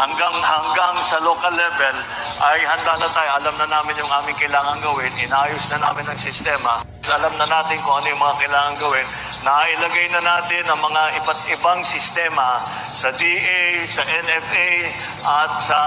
hanggang hanggang sa local level ay handa na tayo. Alam na namin yung aming kailangan gawin. Inayos na namin ang sistema. Alam na natin kung ano yung mga kailangan gawin. Nailagay na natin ang mga iba't ibang sistema sa DA, sa NFA at sa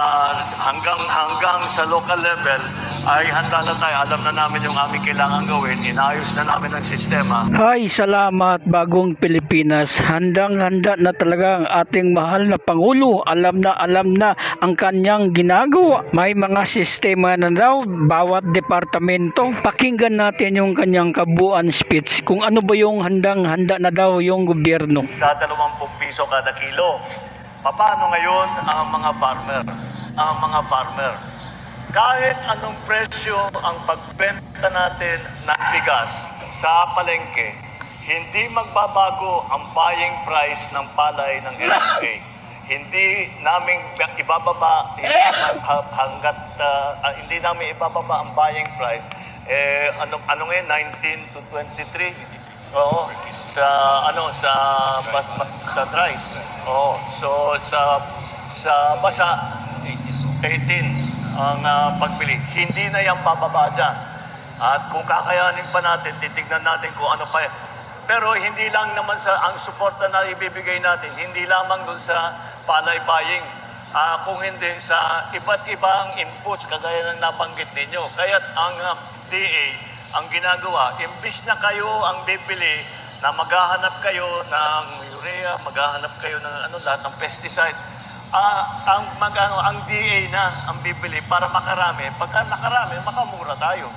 hanggang hanggang sa local level ay handa na tayo. Alam na namin yung aming kailangan gawin. Inayos na namin ang sistema. Ay, salamat bagong Pilipinas. Handang-handa na talaga ang ating mahal na Pangulo. Alam na alam na ang kanyang ginagawa. May mga sistema na daw bawat departamento. Pakinggan natin yung kanyang kabuuan speech kung ano ba yung handang-handa na daw yung gobyerno. sa 20 piso kada kilo. Paano ngayon ang mga farmer? Ang mga farmer. Kahit anong presyo ang pagbenta natin ng bigas sa palengke, hindi magbabago ang buying price ng palay ng NFA. hindi namin ibababa ha- hanggat ah, ah, hindi namin ibababa ang buying price eh ano ano ngayon 19 to 23 Oo. Sa ano sa ba- ba- sa dry. Oo. So sa sa basa 18 ang ah, pagbili. Hindi na yan bababa dyan. At kung kakayanin pa natin, titignan natin kung ano pa yan. Pero hindi lang naman sa ang suporta na ibibigay natin, hindi lamang dun sa palay buying. Ah, kung hindi sa iba't ibang inputs kagaya ng nabanggit ninyo. Kaya ang ah, DA ang ginagawa, imbis na kayo ang bibili na maghahanap kayo ng urea, maghahanap kayo ng ano lahat ng pesticide. Ah, ang mag ano, ang DA na ang bibili para makarami. Pagka nakarami, makamura tayo.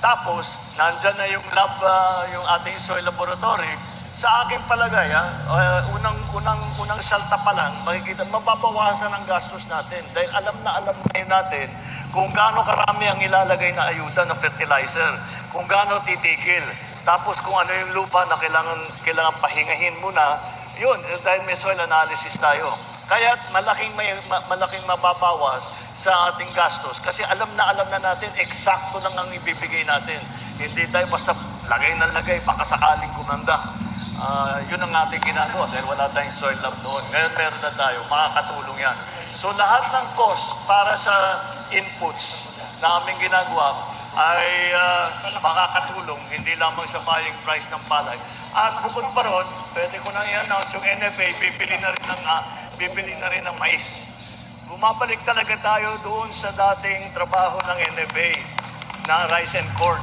Tapos, nandyan na yung lab, ah, yung ating soil laboratory. Sa aking palagay, ah, ah, unang, unang, unang salta pa lang, makikita, mababawasan ang gastos natin. Dahil alam na alam ngayon natin kung gaano karami ang ilalagay na ayuda ng fertilizer, kung gaano titigil. Tapos kung ano yung lupa na kailangan, kailangan pahingahin muna, yun, eh, dahil may soil analysis tayo. Kaya malaking, may, ma- malaking mababawas sa ating gastos kasi alam na alam na natin eksakto lang ang ibibigay natin. Hindi tayo basta lagay na lagay, baka sakaling kumanda. Ah, yun ang ating ginagawa dahil wala tayong soil lab noon. Ngayon meron na tayo, makakatulong yan. So lahat ng cost para sa inputs na aming ginagawa ay ah, makakatulong hindi lamang sa buying price ng palay. At bukod pa ron, pwede ko nang i-announce yung NFA, bibili na rin ng, ah, bibili na rin ng mais. Bumabalik talaga tayo doon sa dating trabaho ng NFA na rice and corn.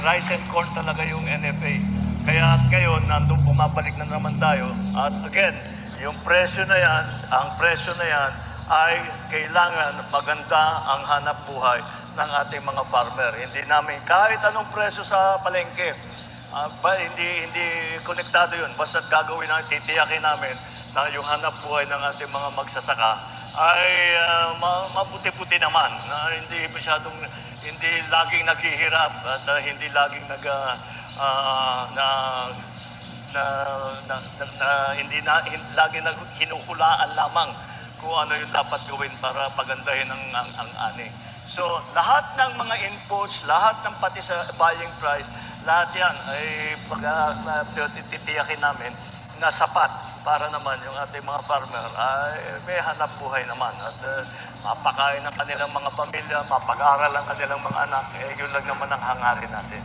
Rice and corn talaga yung NFA. Kaya ngayon, nandun bumabalik na naman tayo. At again, yung presyo na yan, ang presyo na yan ay kailangan maganda ang hanap buhay ng ating mga farmer. Hindi namin, kahit anong presyo sa palengke, ah, ba, hindi, hindi konektado yun. Basta gagawin namin, titiyakin namin na yung hanap buhay ng ating mga magsasaka ay ma- mabuti-buti naman. Na hindi masyadong, hindi laging naghihirap at ah, hindi laging nag, ah, ah, na, na, na, na, na- hindi na hin, lagi nag hinuhulaan lamang kung ano yung dapat gawin para pagandahin ang, ang, ang ani. So, lahat ng mga inputs, lahat ng pati sa buying price, lahat yan ay pag uh, titiyakin namin na sapat para naman yung ating mga farmer ay may hanap buhay naman at uh, mapakain ng kanilang mga pamilya, mapag-aral ang kanilang mga anak, eh, yun lang naman ang hangarin natin.